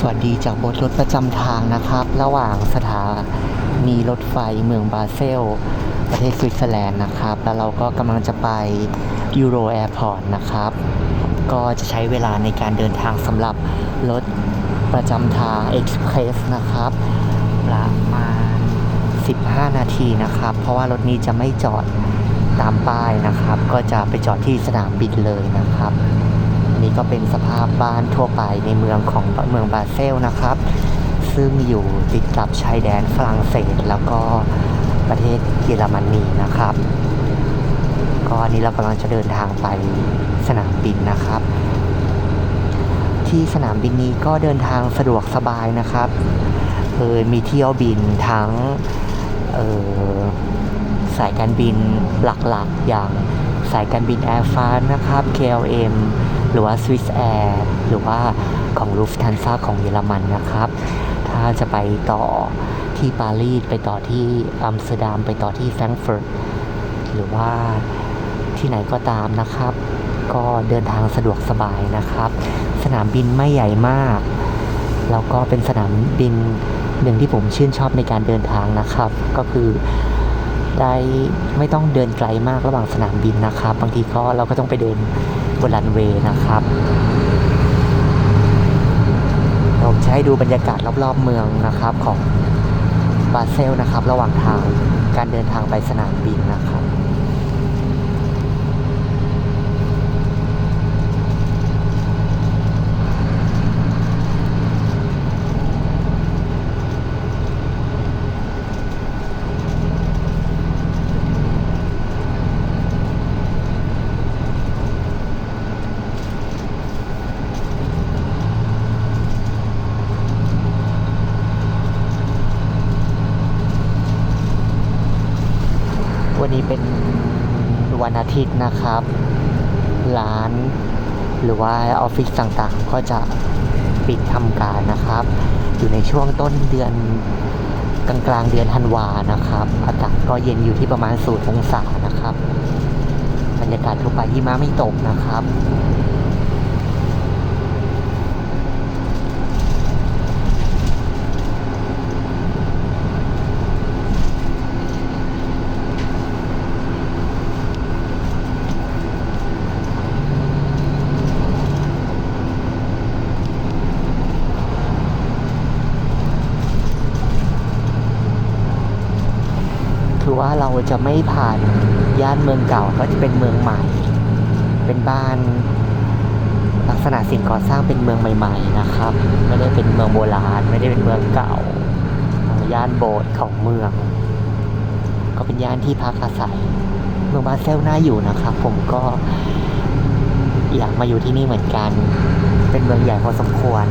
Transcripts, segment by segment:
สวัสดีจากบทรถประจำทางนะครับ ระหว่างสถานีรถไฟเมืองบาเซล ประเทศสวิตเซอร์แลนด์นะครับ แล้วเราก็กำลังจะไปยูโรแอร์พอร์ตนะครับ ก็จะใช้เวลาในการเดินทางสำหรับรถประจำทางเอ็กซ์เพรสนะครับประมาณ 15 นาทีนะครับ เพราะว่ารถนี้จะไม่จอดตามป้ายนะครับ ก็จะไปจอดที่สนามบินเลยนะครับ นี้ก็เป็นสภาพบ้านทั่วไปในเมืองของเมืองบาเซลนะครับ ซึ่งอยู่ติดกับชายแดนฝรั่งเศสแล้วก็ประเทศเยอรมนีนะครับ ก็อันนี้เรากำลังจะเดินทางไปสนามบินนะครับ ที่สนามบินนี้ก็เดินทางสะดวกสบายนะครับเออมีเที่ยวบินทั้งเออสายการบินหลักๆ อย่างสายการบินแอร์ฟรานนะครับ KLM หรือว่า Swiss Air หรือว่าของ Lufthansa ของเยอรมันนะครับ ถ้าจะไปต่อที่ปารีสไปต่อที่อัมสเตอร์ดัมไปต่อที่แฟรงก์เฟิร์ตหรือว่าที่ไหนก็ตามนะครับ ก็เดินทางสะดวกสบายนะครับ สนามบินไม่ใหญ่มาก แล้วก็เป็นสนามบินหนึ่งที่ผมชื่นชอบในการเดินทางนะครับ ก็คือได้ไม่ต้องเดินไกลมากระหว่างสนามบินนะครับ บางทีก็เราก็ต้องไปเดิน บนรันเวย์นะครับผมจะให้ดูบรรยากาศรอบๆเมืองนะครับของบาเซลนะครับ ระหว่างทางการเดินทางไปสนามบินนะครับ วันนี้เป็นวันอาทิตย์นะครับ ร้านหรือว่าออฟฟิศต่างๆ ก็จะปิดทำการนะครับ อยู่ในช่วงต้นเดือนกลางกลางๆเดือนธันวานะครับ อากาศก็เย็นอยู่ที่ประมาณสูตรองศานะครับ บรรยากาศทั่วไปหิมะไม่ตกนะครับ คือว่าเราจะไม่ผ่านย่านเมืองเก่าก็จะเป็นเมืองใหม่ เป็นบ้านลักษณะสิ่งก่อสร้างเป็นเมืองใหม่ ๆ นะครับ ไม่ได้เป็นเมืองโบราณ ไม่ได้เป็นเมืองเก่า ย่านโบสถ์ของเมือง ก็เป็นย่านที่พักอาศัย เมืองบาเซลน่าอยู่นะครับ ผมก็อยากมาอยู่ที่นี่เหมือนกัน เป็นเมืองใหญ่พอสมควร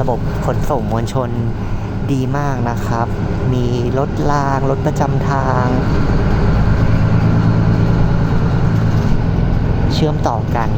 ระบบขนส่งมวลชนดีมากนะครับ มีรถราง รถประจำทาง เชื่อมต่อกัน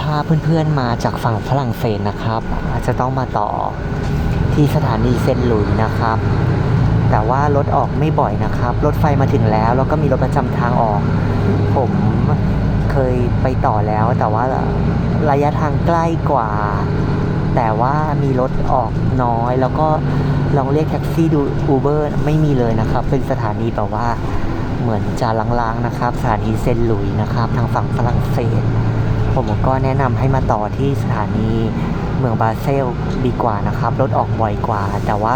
ถ้า เพื่อนๆมาจากฝั่งฝรั่งเศสนะครับ อาจจะต้องมาต่อที่สถานีเซนหลุยนะครับ แต่ว่ารถออกไม่บ่อยนะครับ รถไฟมาถึงแล้วแล้วก็มีรถประจำทางออก ผมเคยไปต่อแล้ว แต่ว่าระยะทางใกล้กว่า แต่ว่ามีรถออกน้อย แล้วก็ลองเรียกแท็กซี่ดูอูเบอร์ไม่มีเลยนะครับ เป็นสถานีแบบว่าเหมือนจะลางๆนะครับ สถานีเซนหลุยนะครับ ทางฝั่งฝรั่งเศส ผมก็แนะนำให้มาต่อที่สถานีเมืองบาเซลดีกว่านะครับรถออกบ่อยกว่า แต่ว่า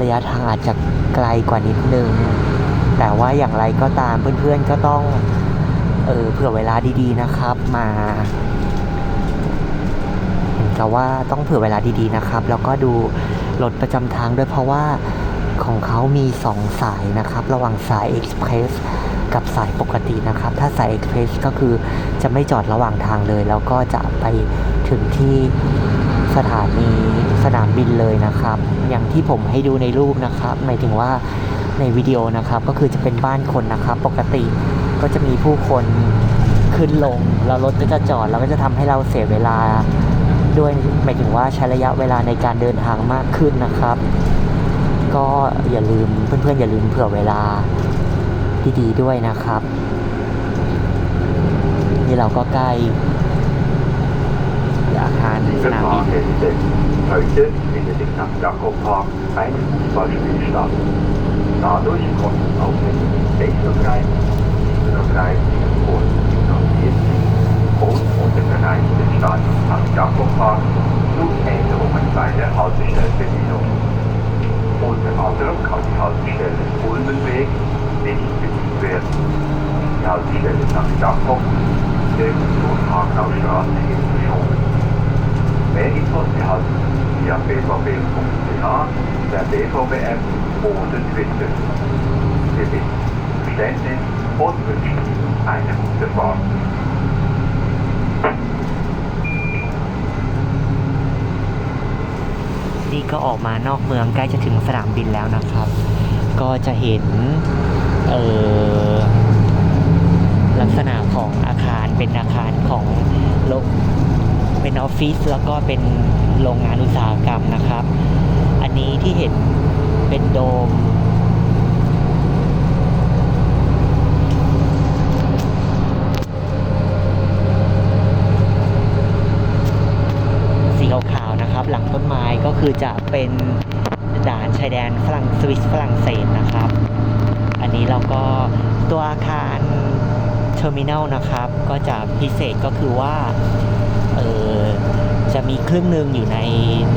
ระยะทางอาจจะไกลกว่านิดนึง แต่ว่าอย่างไรก็ตามเพื่อนๆก็ต้องเออเผื่อเวลาดีๆนะครับมาเห็นกับว่าต้องเผื่อเวลาดีๆนะครับ แล้วก็ดูรถประจำทางด้วยเพราะว่าของเขามีสองสายนะครับ ระหว่างสายเอ็ กับสายปกตินะครับ ถ้าสายเอ็กซ์เพรสก็คือจะไม่จอดระหว่างทางเลย แล้วก็จะไปถึงที่สถานีสนามบินเลยนะครับ อย่างที่ผมให้ดูในรูปนะครับหมายถึงว่าในวิดีโอนะครับก็คือจะเป็นบ้านคนนะครับ ปกติก็จะมีผู้คนขึ้นลง แล้วรถก็จะจอด แล้วก็จะทำให้เราเสียเวลาด้วยหมายถึงว่าใช้ระยะเวลาในการเดินทางมากขึ้นนะครับ ก็อย่าลืมเพื่อนๆอย่าลืมเผื่อเวลา ดีๆด้วยนะครับ นี่เราก็ใกล้อาคารส Diese นามบิน Fahrgäste, heute findet im St. Jakob Park ein Fußballspiel statt. Dadurch konnten auch um 6.30 37 und 47 und unter Bereich des Stadions St. Jakob Park nun Änderungen bei der Haltestellbedienung. Unter anderem kann die Haltestelle Ulmenweg nicht bedient werden. Die Haltestelle St. Jakob wird zur Hagnaustraße hin verschoben. Mehr Infos erhalten Sie via bvb.ch, der BVB-App oder Twitter. Wir bitten Verständnis und wünschen Ihnen eine gute Fahrt. นี่ก็ออกมานอกเมืองใกล้จะถึงสนามบินแล้วนะครับ ก็จะเห็นเออลักษณะของอาคารเป็นอาคารของโลกเป็นออฟฟิศแล้วก็เป็นโรงงานอุตสาหกรรมนะครับ อันนี้ที่เห็นเป็นโดม สีขาวๆนะครับ หลังต้นไม้ก็ คือจะเป็นด่านชายแดนฝรั่งสวิสฝรั่งเศสนะครับ อันนี้เราก็ตัวอาคารเทอร์มินัลนะครับ ก็จะพิเศษก็คือว่าเออจะมีครึ่งหนึ่งอยู่ใน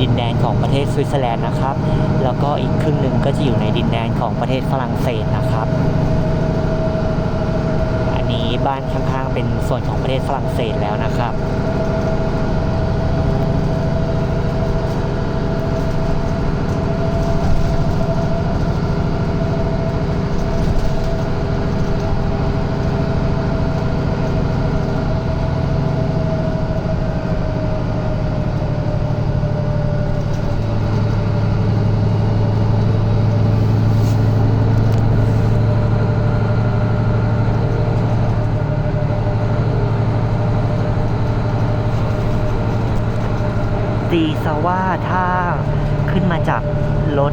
ดินแดนของประเทศสวิตเซอร์แลนด์นะครับ แล้วก็อีกครึ่งหนึ่งก็จะอยู่ในดินแดนของประเทศฝรั่งเศสนะครับ อันนี้บ้านข้างๆเป็นส่วนของประเทศฝรั่งเศสแล้วนะครับ ว่าถ้าขึ้นมาจากรถ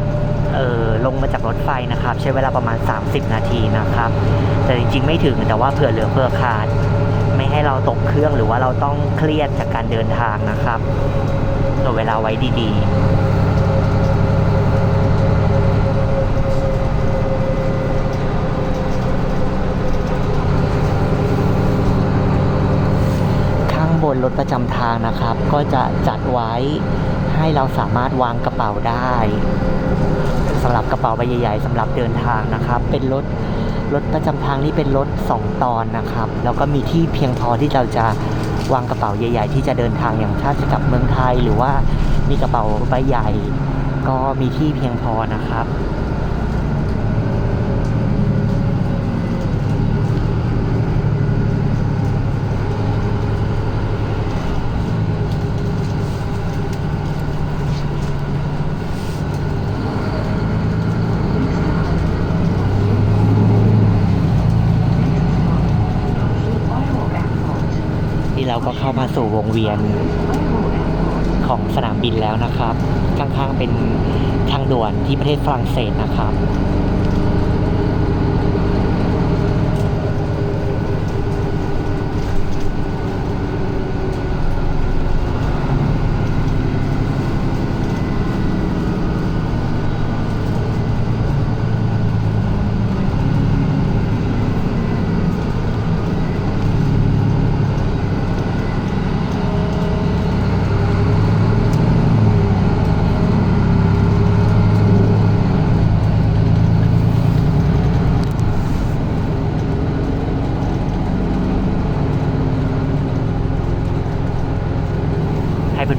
เออลงมาจากรถไฟนะครับ ใช้เวลาประมาณ 30 นาทีนะครับ แต่จริงๆไม่ถึงแต่ว่าเผื่อเหลือเผื่อขาด ไม่ให้เราตกเครื่องหรือว่าเราต้องเครียดจากการเดินทางนะครับตัวเวลาไว้ดีๆ ข้างบน รถประจำทางนะครับ ก็จะจัดไว้ให้เราสามารถวางกระเป๋าได้สำหรับกระเป๋าใบใหญ่ๆสำหรับเดินทางนะครับ เป็นรถรถประจำทางนี่เป็นรถสองตอนนะครับ แล้วก็มีที่เพียงพอที่เราจะวางกระเป๋าใหญ่ ๆ ที่จะเดินทางอย่างถ้าจะกลับเมืองไทย หรือว่ามีกระเป๋าใบใหญ่ ก็มีที่เพียงพอนะครับ เราก็เข้ามาสู่วงเวียนของสนามบินแล้วนะครับ ข้างๆเป็นทางด่วนที่ประเทศฝรั่งเศสนะครับ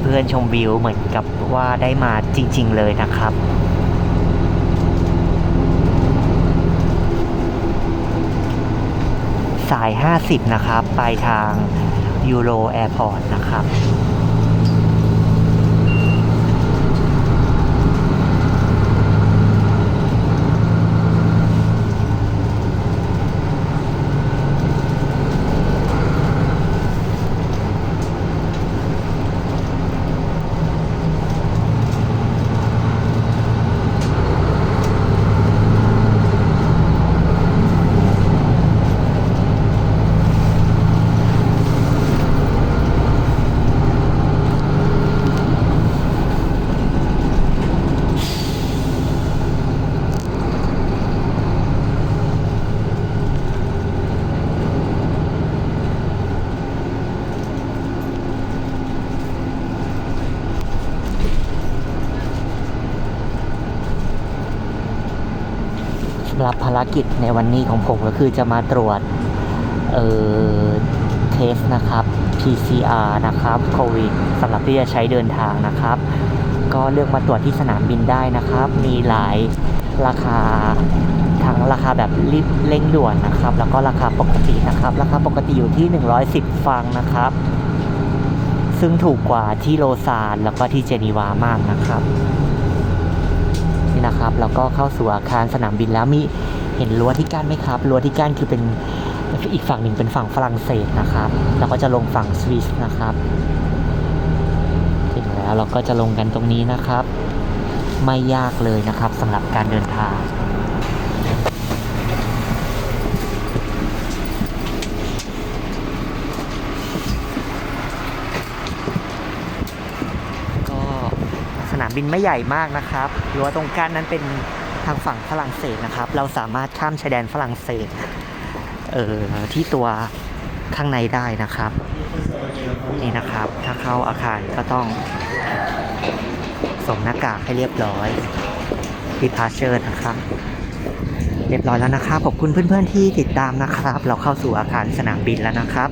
พื่อนๆชมวิวเหมือนกับว่าได้มาจริง ๆ เลยนะครับสาย 50 นะครับ ไปทางยูโรแอร์พอร์ตนะครับ รับภารกิจในวันนี้ของผมก็คือจะมาตรวจ เอ่อ เทสนะครับ PCR นะครับโควิดสำหรับที่จะใช้เดินทางนะครับ ก็เลือกมาตรวจที่สนามบินได้นะครับ มีหลายราคาทั้งราคาแบบรีบเร่งด่วนนะครับ แล้วก็ราคาปกตินะครับ ราคาปกติอยู่ที่ 110 ฟังนะครับ ซึ่งถูกกว่าที่โลซานแล้วก็ที่เจนีวามากนะครับ นี่นะครับ แล้วก็เข้าสู่อาคารสนามบินแล้วมีเห็นรั้วที่กั้นไหมครับรั้วที่กั้นคือเป็นอีกฝั่งหนึ่งเป็นฝั่งฝรั่งเศสนะครับแล้วก็จะลงฝั่งสวิสนะครับถึงแล้วเราก็จะลงกันตรงนี้นะครับ ไม่ยากเลยนะครับสำหรับการเดินทาง ก็สนาม บินไม่ใหญ่มากนะครับหรั้วตรงกั้นนั้นเป็นทางฝั่งฝรั่งเศสนะครับ เราสามารถข้ามชายแดนฝรั่งเศสเอ่อที่ตัวข้างในได้นะครับ นี่นะครับ ถ้าเข้าอาคารก็ต้องสวมหน้ากากให้เรียบร้อยที่พาเชอร์นะครับ เรียบร้อยแล้วนะครับ ขอบคุณเพื่อนๆที่ติดตามนะครับ เราเข้าสู่อาคารสนามบินแล้วนะครับ